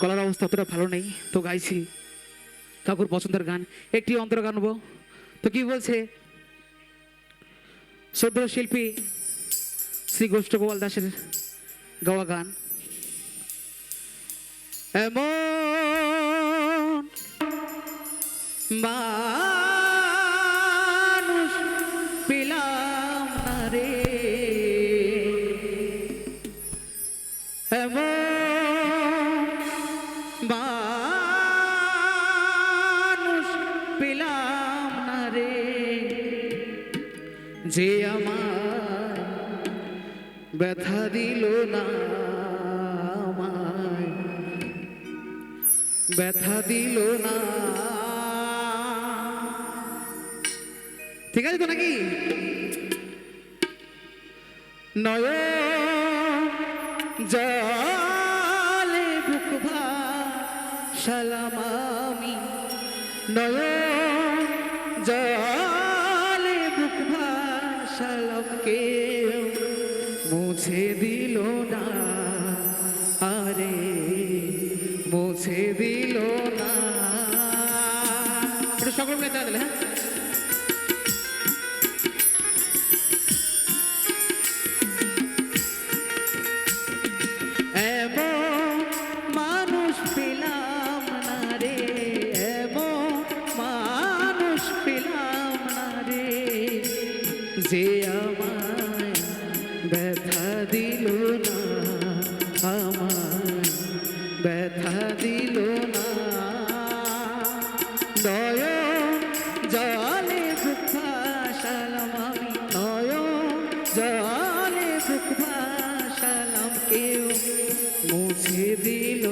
গলার অবস্থা অতটা ভালো নেই। তো গাইছি, কাকুর পছন্দের গান। একটি অন্তর গানবো তো কি বলছে? শ্রদ্ধ শিল্পী শ্রী গোষ্ঠ গোপাল দাসের গাওয়া গান। এমন মানুষ রে। এমন পেলাম না রে। যে আমার ব্যথা দিল না ব্যথা দিল না। ঠিক আছে তো নাকি? নয় জলে বুক সালাম আমি। নয় জলে বুক সালাম কে মুছে দিল না। আরে, মুছে দিল না। সকল মেয়ে দিলে হ্যাঁ? যে আমায় ব্যথা দিল না, আমায় ব্যথা দিল না। নয় জলে দুঃখ সালাম আমি নয় জলে দুঃখ সালাম কেউ মুছে দিল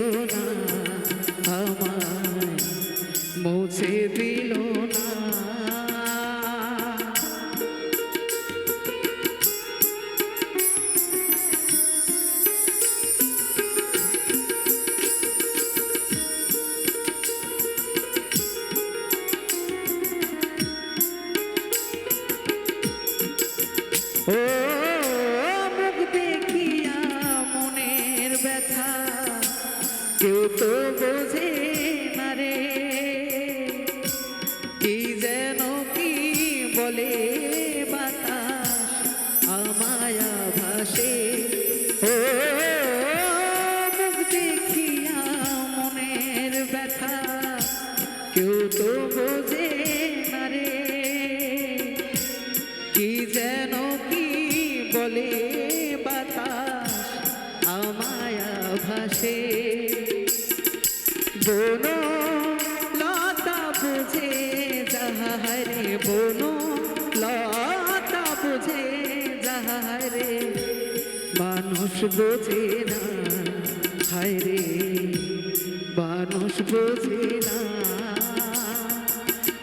বোঝে না রে। কি যেন কি বলে বাতাস আমায়া ভাসে। ও, মুখ দেখিয়া মনের ব্যথা কেউ তো বোঝে না কি যেন কি বলে বাতাস আমায়া ভাসে। বন লতা বুঝে যাহারে বন, লতা বুঝে যাহারে। মানুষ বোঝে না, হায় রে, মানুষ বোঝে না।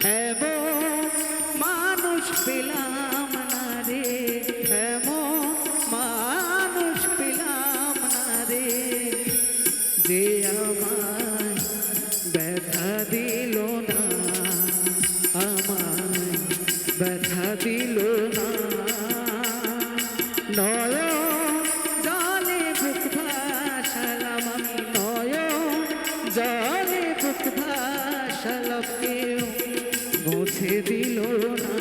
এমন মানুষ পেলাম। দিল না। নয় জলে বুক ভাসালাম আমি নয় জলে বুক ভাসালাম কেউ মুছে দিল না।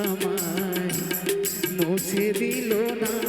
আমায় মুছে দিল না।